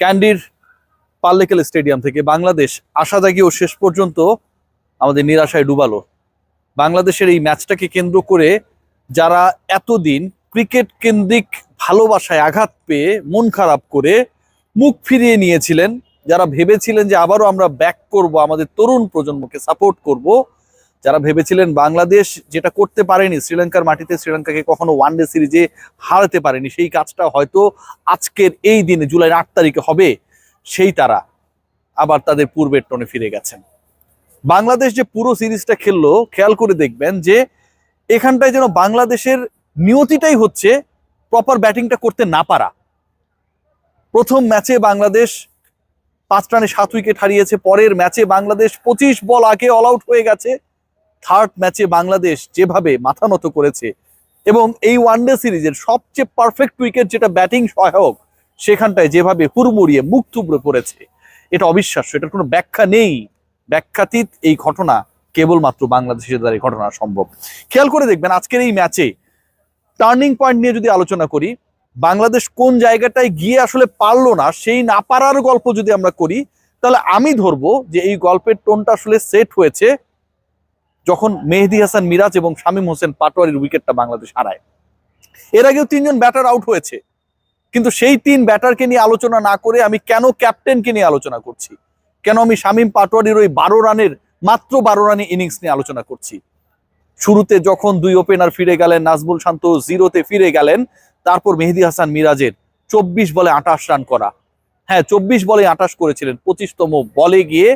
ক্যান্ডির Pallekele stadium থেকে বাংলাদেশ আশা জাগিয়েও শেষ পর্যন্ত আমাদের নিরাশায় ডুবালো। বাংলাদেশের এই ম্যাচটাকে কেন্দ্র করে যারা এতদিন ক্রিকেট কেন্দ্রিক ভালোবাসায় আঘাত পেয়ে মন খারাপ করে মুখ ফিরিয়ে নিয়েছিলেন, যারা ভেবেছিলেন যে আবারও আমরা ব্যাক করব, আমাদের তরুণ প্রজন্মকে সাপোর্ট করব যারা ভেবেছিলেন বাংলাদেশ যেটা করতে পারেনি, শ্রীলঙ্কার মাটিতে শ্রীলঙ্কাকে কখনো ওয়ান ডে সিরিজে হারাতে পারেনি, সেই কাজটা হয়তো আজকের এই দিনে জুলাই আট তারিখে হবে, সেই তারা আবার তাদের পূর্বের টনে ফিরে গেছেন। বাংলাদেশ যে পুরো সিরিজটা খেললো, খেয়াল করে দেখবেন যে এখানটায় যেন বাংলাদেশের নিয়তিটাই হচ্ছে প্রপার ব্যাটিংটা করতে না পারা। প্রথম ম্যাচে বাংলাদেশ পাঁচ রানে সাত উইকেট হারিয়েছে, পরের ম্যাচে বাংলাদেশ পঁচিশ বল আগে অল আউট হয়ে গেছে। থার্ড ম্যাচে বাংলাদেশ যেভাবে মাথা নত করেছে এবং এই ওয়ানডে সিরিজের সবচেয়ে পারফেক্ট উইকেট যেটা ব্যাটিং সহায়ক, সেখানটায় যেভাবে হুড়মুড়িয়ে মুখ থুবড়ে পড়েছে, এটা অবিশ্বাস্য, এটার কোনো ব্যাখ্যা নেই। ব্যাখ্যাতীত এই ঘটনা কেবলমাত্র বাংলাদেশের দ্বারা ঘটনা সম্ভব। খেয়াল করে দেখবেন আজকের এই ম্যাচে টার্নিং পয়েন্ট নিয়ে যদি আলোচনা করি, বাংলাদেশ কোন জায়গাটায় গিয়ে আসলে পারল না, সেই না পারার গল্প যদি আমরা করি, তাহলে আমি ধরবো যে এই গল্পের টোনটা আসলে সেট হয়েছে যখন মেহেদি হাসান, মিরাজ এবং শামীম হোসেন পাটোয়ারির উইকেটটা বাংলাদেশ হারায়। এর আগেও তিনজন ব্যাটার আউট হয়েছে। কিন্তু সেই তিন ব্যাটারকে নিয়ে আলোচনা না করে আমি কেন ক্যাপ্টেনকে নিয়ে আলোচনা করছি? কেন আমি শামীম পাটোয়ারির ওই বারো রানের, মাত্র বারো রানের ইনিংস নিয়ে আলোচনা করছি? শুরুতে যখন দুই ওপেনার ফিরে গেলেন, নাজমুল শান্ত জিরোতে ফিরে গেলেন, তারপর মেহেদি হাসান, মিরাজের চব্বিশ বলে আঠাশ রান করা। হ্যাঁ চব্বিশ বলে আঠাশ করেছিলেন, পঁচিশতম বলে গিয়ে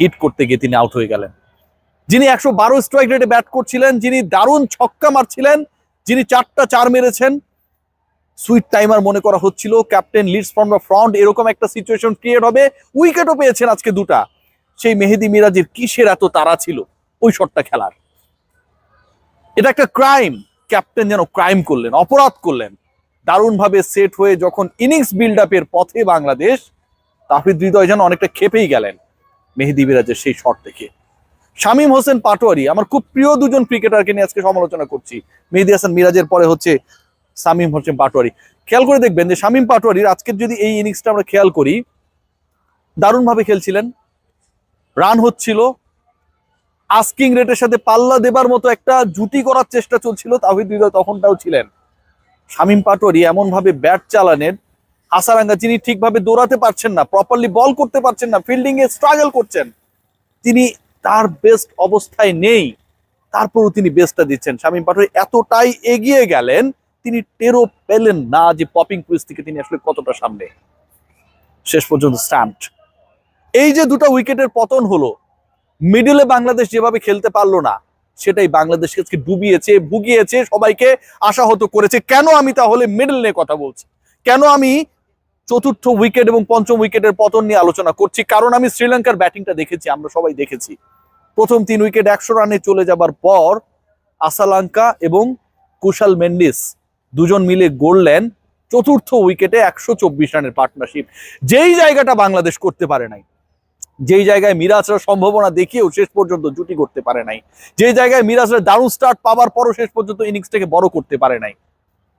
হিট করতে গিয়ে তিনি আউট হয়ে গেলেন। যিনি একশো বারো স্ট্রাইক রেটে ব্যাট করছিলেন, যিনি দারুণ ছক্কা মারছিলেন, যিনি চারটা চার মেরেছেন। সুইট টাইমার মনে করা হচ্ছিল। Captain leads from the front এরকম একটা সিচুয়েশন ক্রিয়েট হবে। উইকেটও পেয়েছেন আজকে দুটা। সেই মেহেদি মিরাজের কিসের এত তারা ছিল? ওই শটটা খেলার। এটা একটা ক্রাইম ক্যাপ্টেন যেন ক্রাইম করলেন, অপরাধ করলেন। দারুণভাবে সেট হয়ে যখন ইনিংস বিল্ড আপের পথে বাংলাদেশ তাহিদ হৃদয় যেন অনেকটা খেপেই গেলেন মেহেদি মিরাজের সেই শট দেখে। শামীম হোসেন পাটোয়ারি, আমার খুব প্রিয় দুজন ক্রিকেটারকে নিয়ে আজকে সমালোচনা করছি। মেহেদি হাসান মিরাজের পরে হচ্ছে শামীম হোসেন পাটোয়ারি। খেয়াল করে দেখবেন যে শামীম পাটোয়ারির আজকের যদি এই ইনিংসটা আমরা খেয়াল করি, দারুণভাবে খেলছিলেন। রান হচ্ছিল, আস্কিং রেটের সাথে পাল্লা দেবার মতো একটা জুটি করার চেষ্টা চলছিল, তাহিদ হৃদয় তখনটাও ছিলেন। শামীম পাটোয়ারি এমন ভাবে ব্যাট চালানের হাসারাঙ্গা, যিনি ঠিকভাবে দৌড়াতে পারছেন না প্রপারলি বল করতে পারছেন না ফিল্ডিং এ স্ট্রাগল করছেন, তিনি তার বেস্ট অবস্থায় নেই। তারপরও তিনি বেস্টটা দিচ্ছেন। শামীম পাটোয়ারি এতটাই এগিয়ে গেলেন, তিনি টেরও পেলেন না যে পপিং ক্রিজ থেকে তিনি আসলে কতটা সামনে। শেষ পর্যন্ত স্ট্যাম্পড এই যে দুটা উইকেটের পতন হলো মিডলে বাংলাদেশ যেভাবে খেলতে পারল না, সেটাই বাংলাদেশকে আজকে ডুবিয়েছে, ভুগিয়েছে, সবাইকে আশাহত করেছে। কেন আমি তাহলে মিডল নিয়ে কথা বলছি? কেন আমি চতুর্থ উইকেট এবং পঞ্চম উইকেটের পতন নিয়ে আলোচনা করছি? কারণ আমি শ্রীলঙ্কার ব্যাটিংটা দেখেছি, আমরা সবাই দেখেছি। প্রথম তিন উইকেট একশো রানে চলে যাবার পর আসালাঙ্কা এবং কুশাল মেন্ডিস দুজন মিলে গড়লেন চতুর্থ উইকেটে একশো চব্বিশ রানের পার্টনারশিপ। যেই জায়গাটা বাংলাদেশ করতে পারে নাই, যেই জায়গায় মিরাজরা সম্ভাবনা দেখিয়েও শেষ পর্যন্ত জুটি করতে পারে নাই যে জায়গায় মিরাজরা দারুণ স্টার্ট পাওয়ার পরও শেষ পর্যন্ত ইনিংসটাকে বড় করতে পারে নাই,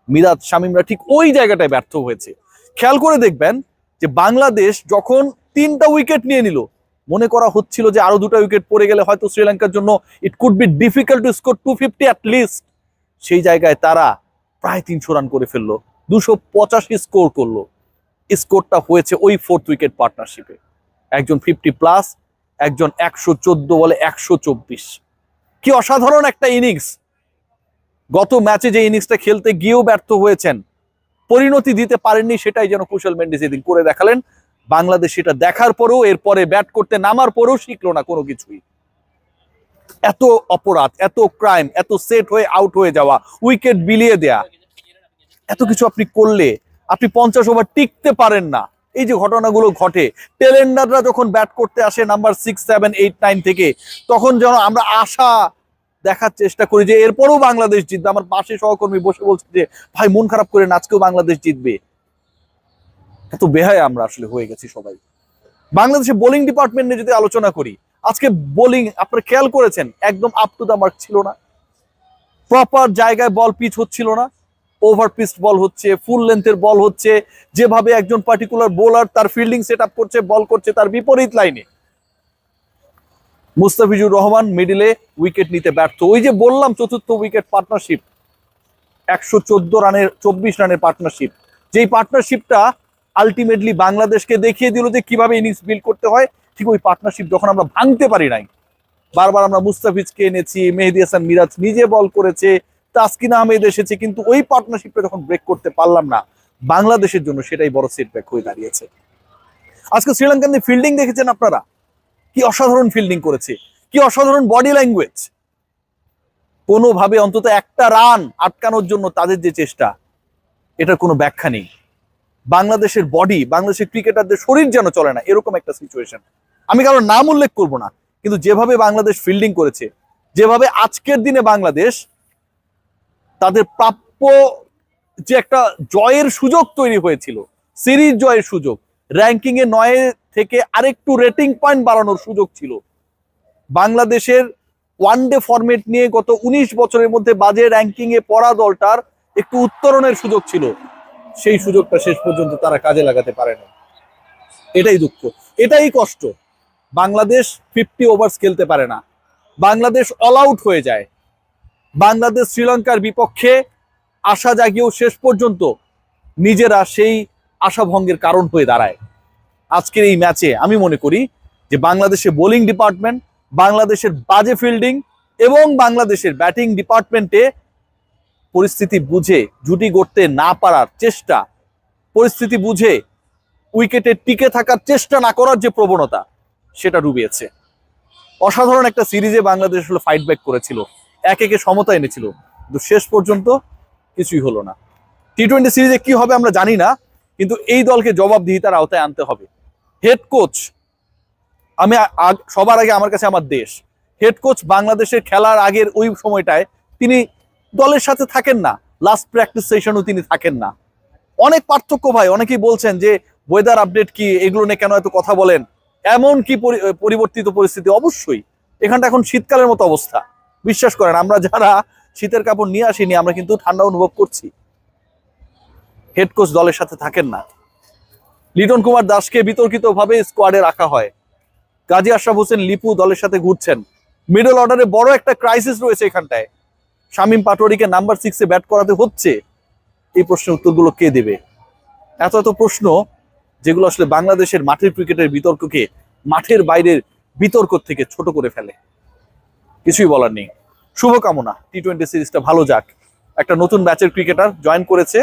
মিরাজ শামিমরা ঠিক ওই জায়গাটায় ব্যর্থ হয়েছে। খেয়াল করে দেখবেন যে বাংলাদেশ যখন তিনটা উইকেট নিয়ে নিল মনে করা হচ্ছিল যে আরও দুটো উইকেট পড়ে গেলে হয়তো শ্রীলঙ্কার জন্য it could be difficult to score two fifty least সেই জায়গায় তারা প্রায় তিনশো রান করে ফেলল, দুশো পঁচাশি স্কোর করল। স্কোরটা হয়েছে ওই ফোর্থ উইকেট পার্টনারশিপে একজন ফিফটি প্লাস একজন একশো চোদ্দ বলে একশো চব্বিশ। কি অসাধারণ একটা ইনিংস গত ম্যাচে যে ইনিংসটা খেলতে গিয়েও ব্যর্থ হয়েছেন, পরিণতি দিতে পারেননি সেটাই যেন কুশল মেন্ডিস এদিন করে দেখালেন। বাংলাদেশ এটা দেখার পরেও, এরপরে ব্যাট করতে নামার পরেও শিখলো না কোনো কিছুই। এত অপরাধ, এত ক্রাইম এত সেট হয়ে আউট হয়ে যাওয়া উইকেট বিলিয়ে দেয়া। এত কিছু আপনি করলে, আপনি পঞ্চাশ ওভার টিকতে পারেন না। এই যে ঘটনাগুলো ঘটে টেলেন্ডাররা যখন ব্যাট করতে আসে number six seven eight nine থেকে, তখন যেন আমরা আশা দেখার চেষ্টা করি যে, এরপরও বাংলাদেশ জিতবে। আমার পাশে সহকর্মী বসে বলছে যে, ভাই, মন খারাপ করে আজকেও বাংলাদেশ জিতবে। এত বেহায় আমরা আসলে হয়ে গেছি সবাই। বাংলাদেশের বোলিং ডিপার্টমেন্ট নিয়ে যদি আলোচনা করি, আজকে বোলিং আপনারা খেয়াল করেছেন, একদম আপ টু দা মার্ক ছিল না। প্রপার জায়গায় বল পিচ হচ্ছিল না। ওভার পিস্ট বল হচ্ছে ফুল লেন্থের বল হচ্ছে। যেভাবে একজন পার্টিকুলার বোলার তার ফিল্ডিং সেট করছে বল করছে তার বিপরীত লাইনে মুস্তাফিজুর রহমান মিডিলে উইকেট নিতে ব্যর্থ। ওই যে বললাম চতুর্থ উইকেট পার্টনারশিপ একশো চোদ্দ রানের, চব্বিশ রানের পার্টনারশিপ যেই পার্টনারশিপটা আলটিমেটলি বাংলাদেশকে দেখিয়ে দিল যে কীভাবে ইনিংস বিল্ড করতে হয়। ঠিক ওই পার্টনারশিপ যখন আমরা ভাঙতে পারি নাই, বারবার আমরা মুস্তাফিজকে এনেছি, মেহেদি হাসান মিরাজ নিজে বল করেছে, তাসকিন আহমেদ এসেছে, কিন্তু ওই পার্টনারশিপটা যখন ব্রেক করতে পারলাম না, বাংলাদেশের জন্য সেটাই বড় সেটব্যাক হয়ে দাঁড়িয়েছে। আজকে শ্রীলঙ্কান ফিল্ডিং দেখেছেন আপনারা? কি অসাধারণ ফিল্ডিং করেছে, কি অসাধারণ বডি ল্যাঙ্গুয়েজ কোনোভাবে অন্তত একটা রান আটকানোর জন্য তাদের যে চেষ্টা, এটার কোনো ব্যাখ্যা নেই। বাংলাদেশের বডি বাংলাদেশের ক্রিকেটারদের শরীর যেন চলে না, এরকম একটা সিচুয়েশন আমি কারোর নাম উল্লেখ করব না, কিন্তু যেভাবে বাংলাদেশ ফিল্ডিং করেছে, যেভাবে আজকের দিনে বাংলাদেশ তাদের প্রাপ্য যে একটা জয়ের সুযোগ তৈরি হয়েছিল সিরিজ জয়ের সুযোগ র্যাঙ্কিং এ নয় থেকে আরেকটু রেটিং পয়েন্ট বাড়ানোর সুযোগ ছিল। বাংলাদেশের ওয়ান ডে ফরম্যাট নিয়ে গত উনিশ বছরের মধ্যে বাজে র্যাঙ্কিং এ পড়া দলটার একটু উত্তরণের সুযোগ ছিল। সেই সুযোগটা শেষ পর্যন্ত তারা কাজে লাগাতে পারে না। এটাই দুঃখ। এটাই কষ্ট। বাংলাদেশ ফিফটি ওভার্স খেলতে পারে না। বাংলাদেশ অল আউট হয়ে যায়। বাংলাদেশ শ্রীলঙ্কার বিপক্ষে আশা জাগিয়েও শেষ পর্যন্ত নিজেরা সেই আশাভঙ্গের কারণ হয়ে দাঁড়ায়। আজকের এই ম্যাচে আমি মনে করি যে বাংলাদেশের বোলিং ডিপার্টমেন্ট, বাংলাদেশের বাজে ফিল্ডিং এবং বাংলাদেশের ব্যাটিং ডিপার্টমেন্টে পরিস্থিতি বুঝে জুটি গড়তে না পারার চেষ্টা, পরিস্থিতি বুঝে উইকেটে টিকে থাকার চেষ্টা না করার যে প্রবণতা, সেটা ডুবিয়েছে অসাধারণ একটা সিরিজে বাংলাদেশ হলো ফাইট ব্যাক করেছিল, এক একে সমতা এনেছিল, কিন্তু শেষ পর্যন্ত কিছুই হলো না। টি টোয়েন্টি সিরিজে কি হবে আমরা জানি না, কিন্তু এই দলকে জবাবদিহিতার আওতায় আনতে হবে। হেড কোচ আমি সবার আগে আমার কাছে আমার দেশ। হেড কোচ বাংলাদেশের খেলার আগের ওই সময়টায় তিনি দলের সাথে থাকেন না। লাস্ট প্র্যাকটিস সেশনও তিনি থাকেন না। অনেক পার্থক্য ভাই, অনেকেই বলছেন যে ওয়েদার আপডেট কি, এগুলো নিয়ে কেন এত কথা বলেন? এমন কি পরি- পরিবর্তিত পরিস্থিতি? অবশ্যই। এখানটা এখন শীতকালের মতো অবস্থা। বিশ্বাস করেন, আমরা যারা শীতের কাপড় নিয়ে আসিনি, আমরা কিন্তু ঠান্ডা অনুভব করছি। হেড কোচ দলের সাথে থাকেন না। লিটন কুমার দাসকে বিতর্কিতভাবে স্কোয়াডে রাখা হয়। গাজী আশরাফ হোসেন, লিপু দলের সাথে ঘুরছেন। মিডল অর্ডারে বড় একটা ক্রাইসিস রয়েছে এখানটায়। শামীম পাটোয়ারিকে নাম্বার সিক্সে ব্যাট করাতে হচ্ছে, এই প্রশ্নের উত্তরগুলো কে দেবে? এত এত প্রশ্ন, যেগুলো আসলে বাংলাদেশের মাঠের ক্রিকেটের বিতর্ককে মাঠের বাইরের বিতর্ক থেকে ছোট করে ফেলে। কিছুই বলার নেই। শুভকামনা টি টোয়েন্টি সিরিজটা ভালো যাক। একটা নতুন ব্যাচের ক্রিকেটার জয়েন করেছে।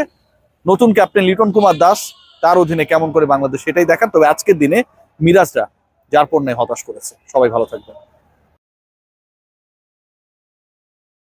নতুন ক্যাপ্টেন লিটন কুমার দাস, তার অধীনে কেমন করে বাংলাদেশ সেটাই দেখার। তবে আজকের দিনে মিরাজরা যার পণ্যে হতাশ করেছে। সবাই ভালো থাকবেন।